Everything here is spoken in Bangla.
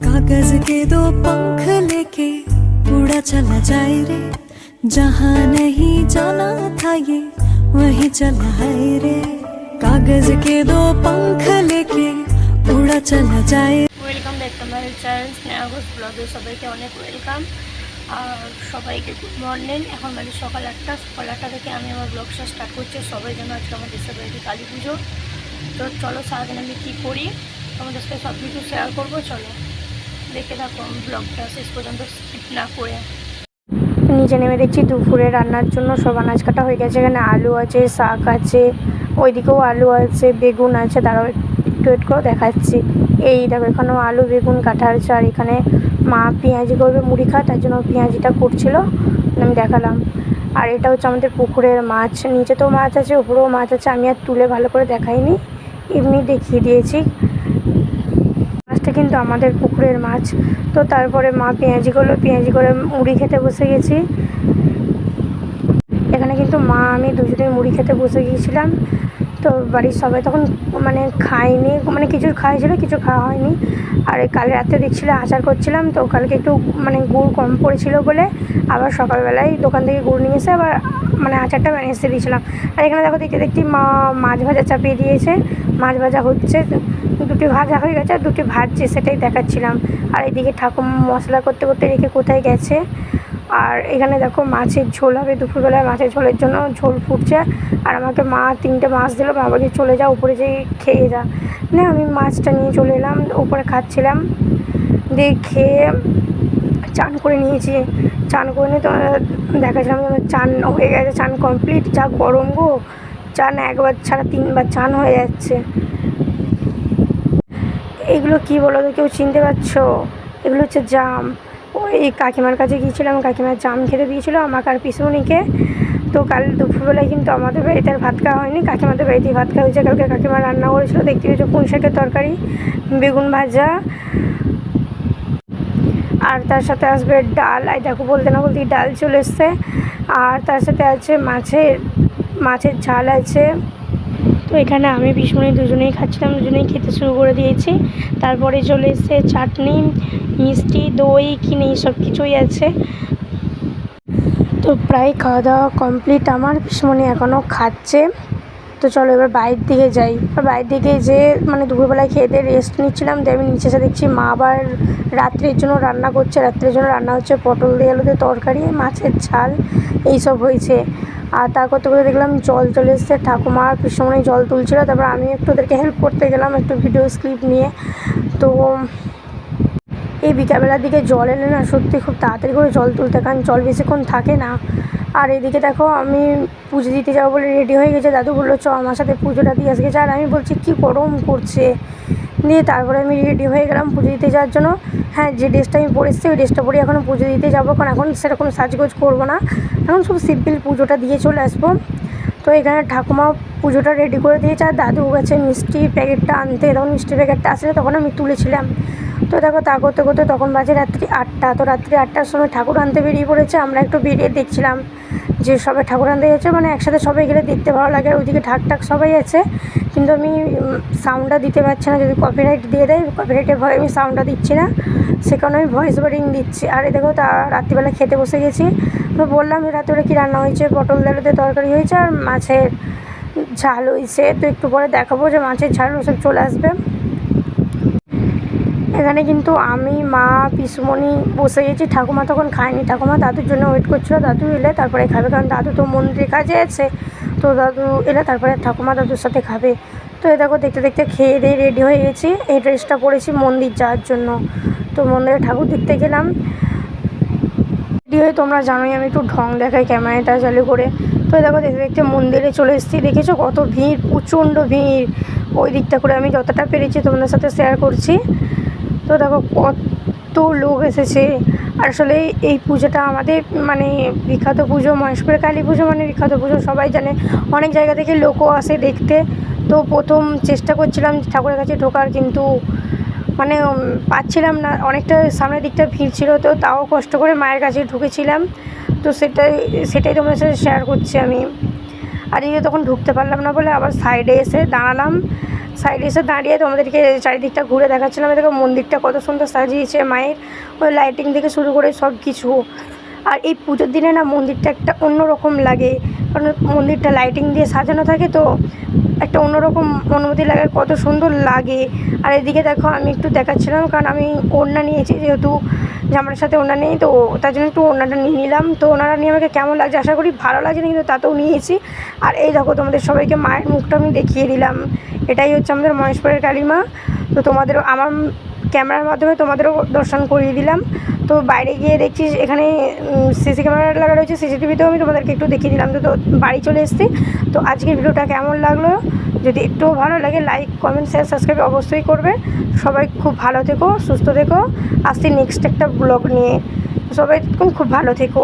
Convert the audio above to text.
कागज के दो पंख लेके उड़ा चला जाए रे जहाँ नहीं जाना था ये वहीं चला है रे कागज के दो पंख लेके उड़ा चला जाए welcome back to my channel Sneha Ghosh ব্লগে সবাইকে অনেক ওয়েলকাম আর সবাইকে গুড মর্নিং এখন বাজে সকাল আটটা সকাল আটটা থেকে আমি আমার ব্লগটা স্টার্ট করছি সবাই যেন আজকে আমার দেশের বাড়িতে কালী পুজো তো চলো সারাদিন আমি কী করি তোমাদের সাথে সব কিছু শেয়ার করবো চলো দেখে থাকো ব্লগটা শেষ পর্যন্ত স্কিপ না করে। নিচে নেমে দেখছি দুপুরে রান্নার জন্য সব আনাজ কাটা হয়ে গেছে। এখানে আলু আছে, শাক আছে, ওইদিকেও আলু আছে, বেগুন আছে। তারাও একটু একটু করে, দেখাচ্ছি। এই দেখো, এখানেও আলু, বেগুন কাটা আছে আর এখানে মা পেঁয়াজি করবে মুড়ি খা তার জন্য পেঁয়াজিটা করছিল। আমি দেখালাম। আর এটা হচ্ছে আমাদের পুকুরের মাছ। নিচে তো মাছ আছে, উপরেও মাছ আছে। আমি আর তুলে ভালো করে দেখাইনি। এমনি দেখিয়ে দিয়েছি। কিন্তু আমাদের পুকুরের মাছ। তো তারপরে মা পেঁয়াজি করল, পেঁয়াজি করে মুড়ি খেতে বসে গেছি। এখানে কিন্তু মা, আমি দুজনে মুড়ি খেতে বসে গিয়েছিলাম। তো বাড়ির সবাই তখন মানে খায়নি মানে কিছু খাইছিল কিছু খাওয়া হয়নি। আর কাল রাতে দেখছিলে আচার করছিলাম, তো কালকে একটু মানে গুড় কম পড়েছিল বলে। আবার সকালবেলায় দোকান থেকে গুড় নিয়ে এসে আবার মানে আচারটা এসে দিয়েছিলাম। আর এখানে দেখো দেখতে দেখতে মা, মাছ ভাজা চাপিয়ে দিয়েছে। মাছ ভাজা হচ্ছে দুটি ভাজা হয়ে গেছে, আর দুটি ভাজছে, সেটাই দেখাচ্ছিলাম। আর এদিকে ঠাকুর মশলা করতে করতে রেখে কোথায় গেছে? আর এখানে দেখো মাছের ঝোল হবে, দুপুরবেলায় মাছের ঝোলের জন্য ঝোল ফুটছে। আর আমাকে মা তিনটে মাছ দিল বলছে, চলে যা উপরে যেয়ে খেয়ে যা। না, আমি মাছটা নিয়ে চলে এলাম, উপরে খাচ্ছিলাম। দিয়ে খেয়ে চান করে নিয়েছি। চান করে নিয়ে তোমার দেখাছিলাম যে আমার চান হয়ে গেছে, চান কমপ্লিট যা গরম গো। চান একবার ছাড়া তিনবার চান হয়ে যাচ্ছে। এগুলো কি বলো তো, কেউ চিনতে পারছ? এগুলো হচ্ছে জাম। ওই কাকিমার কাছে গিয়েছিলাম কাকিমার জাম খেতে দিয়েছিলো আমাকে আর পিসুমণিকে। তো কাল দুপুরবেলায় কিন্তু আমাদের বাড়িতে আর ভাত খাওয়া হয়নি, কাকিমাদের বাড়িতেই ভাত খাওয়া হয়েছে। কালকে কাকিমা রান্না করেছিল, দেখতে পেয়েছ পুঁই শাকের তরকারি, বেগুন ভাজা আর তার সাথে আসবে ডাল। এই দেখো, বলতে না বলতেই ডাল চলে এসছে। আর তার সাথে আছে মাছের মাছের ঝাল আছে। তো এখানে আমি ভীষণই দুজনেই খাচ্ছিলাম, দুজনেই খেতে শুরু করে দিয়েছি। তারপরে চলে এসছে চাটনি, মিষ্টি, দই, কিনে সব কিছুই আছে। তো প্রায় খাওয়া দাওয়া কমপ্লিট। আমার ভীষণই এখনও খাচ্ছে। তো চলো এবার বাইরের দিকে যাই। আর বাইরের দিকে যে মানে দুপুরবেলায় খেয়ে দিয়ে রেস্ট নিচ্ছিলাম, দিয়ে আমি নিচে এসে দেখছি মা আবার রাত্রির জন্য রান্না করছে। রাত্রির জন্য রান্না হচ্ছে পটল দিয়ে আলুতে তরকারি, মাছের ঝাল, এইসব হয়েছে। আর তা করতে করতে দেখলাম জল চলে এসছে। ঠাকুমা পিসমণি জল তুলছিল, তারপর আমি একটু ওদেরকে হেল্প করতে গেলাম একটু ভিডিও স্ক্লিপ নিয়ে। তো এই বিকালবেলার দিকে জল এলে না সত্যি খুব তাড়াতাড়ি করে জল তুলতে কারণ জল বেশিক্ষণ থাকে না। আর এদিকে দেখো, আমি পুজো দিতে যাব বলে রেডি হয়ে গেছে। দাদু বলল, চ, আমার সাথে পুজোটা দিয়ে আসবে। আর আমি বলছি, কি গরম করছে দিয়ে তারপরে আমি রেডি হয়ে গেলাম পুজো দিতে যাওয়ার জন্য। হ্যাঁ যে ড্রেসটা আমি পরে এসেছি, ওই ড্রেসটা পরে এখন পুজো দিতে যাব। কারণ এখন সেরকম সাজগোজ করব না। এখন সব সিম্পল পুজোটা দিয়ে চলে আসব। তো এখানে ঠাকুমা পুজোটা রেডি করে দিয়েছে আর দাদু গেছে মিষ্টি প্যাকেটটা আনতে। তখন মিষ্টি প্যাকেটটা আসলে তখন আমি তুলেছিলাম। তো দেখো তা করতে করতে তখন বাজে রাত্রি আটটা। তো রাত্রি আটটার সময় ঠাকুর আনতে বেরিয়ে পড়েছে। আমরা একটু বেরিয়ে দেখছিলাম যে সবাই ঠাকুর আনতে যাচ্ছে মানে একসাথে সবাই গেলে দেখতে ভালো লাগে। আর ওইদিকে ঠাক ঠাক সবাই আছে। কিন্তু আমি সাউন্ডটা দিতে পারছি না। যদি কপিরাইট দিয়ে দেয় কপিরাইটের ভয়ে আমি সাউন্ডটা দিচ্ছি না। সে কারণে আমি ভয়েস ওভারিং দিচ্ছি। আর এই দেখো তা রাত্রিবেলা খেতে বসে গেছি। তো বললাম যে রাত্রে কী রান্না হয়েছে? পটল ডালুতে তরকারি হয়েছে আর মাছের ঝাল হয়েছে। তো একটু পরে দেখাবো যে মাছের ঝাল ওসব চলে আসবে। এখানে কিন্তু আমি, মা, পিসুমণি বসে গেছি। ঠাকুমা তখন খায়নি। ঠাকুমা দাদুর জন্য ওয়েট করছিল। দাদু এলে তারপরে খাবে, কারণ দাদু তো মন্দিরে কাজে আছে। তো দাদু এলে তারপরে ঠাকুমা দাদুর সাথে খাবে। তো এ দেখো, দেখতে দেখতে খেয়ে দিয়ে রেডি হয়ে গেছি। এই ড্রেসটা পরেছি মন্দির যাওয়ার জন্য। তো মন্দিরে ঠাকুর দেখতে গেলাম। রেডি হয়ে, তোমরা জানোই, আমি একটু ঢং দেখাই ক্যামেরাটা চালু করে। তো দেখো, দেখতে দেখতে মন্দিরে চলে এসেছি, দেখেছ কত ভিড়, প্রচণ্ড ভিড়। ওই দিকটা করে আমি যতটা পেরেছি তোমাদের সাথে শেয়ার করছি। তো দেখো, কত লোক এসেছে। আসলে এই পুজোটা আমাদের মানে বিখ্যাত পুজো মহেশপুরের কালী পুজো মানে বিখ্যাত পুজো, সবাই জানে। অনেক জায়গা থেকে লোকও আসে দেখতে। তো প্রথম চেষ্টা করছিলাম ঠাকুরের কাছে ঢোকার, কিন্তু মানে পাচ্ছিলাম না। অনেকটা সামনের দিকটা ভিড় ছিল, তো তাও কষ্ট করে মায়ের কাছে ঢুকেছিলাম। তো সেটাই সেটাই তোমাদের সাথে শেয়ার করছি আমি। আর এই তখন ঢুকতে পারলাম না বলে আবার সাইডে এসে দাঁড়ালাম। সাইডে এসে দাঁড়িয়ে তোমাদেরকে চারিদিকটা ঘুরে দেখাচ্ছিলাম। দেখো মন্দিরটা কত সুন্দর সাজিয়েছে মায়ের। ওই লাইটিং থেকে শুরু করে সব কিছু আর এই পুজোর দিনে না মন্দিরটা একটা অন্যরকম লাগে। কারণ মন্দিরটা লাইটিং দিয়ে সাজানো থাকে তো একটা অন্যরকম অনুভূতি লাগে, কত সুন্দর লাগে। আর এদিকে দেখো, আমি একটু দেখাচ্ছিলাম, কারণ আমি ওড়না নিয়েছি, যেহেতু জামার সাথে ওড়না নেই, তো তার জন্য একটু ওড়নাটা নিয়ে নিলাম। তো ওনারা নিয়ে আমাকে কেমন লাগছে, আশা করি ভালো লাগছে না, কিন্তু তাতেও নিয়েছি। আর এই দেখো, তোমাদের সবাইকে মায়ের মুখটা আমি দেখিয়ে দিলাম। এটাই হচ্ছে আমাদের মহেশপুরের কালীমা। তো তোমাদেরও, আমার ক্যামেরার মাধ্যমে তোমাদেরও দর্শন করিয়ে দিলাম। তো বাইরে গিয়ে দেখছি এখানে সিসি ক্যামেরা লাগা রয়েছে, সিসিটিভিতেও আমি তোমাদেরকে একটু দেখিয়ে দিলাম। তো বাড়ি চলে এসেছি। তো আজকের ভিডিওটা কেমন লাগল? যদি একটু ভালো লাগে লাইক কমেন্ট শেয়ার সাবস্ক্রাইব অবশ্যই করবে। সবাই খুব ভালো থেকো, সুস্থ থেকো। আসছি নেক্সট একটা ব্লগ নিয়ে। সবাই খুব ভালো থেকো।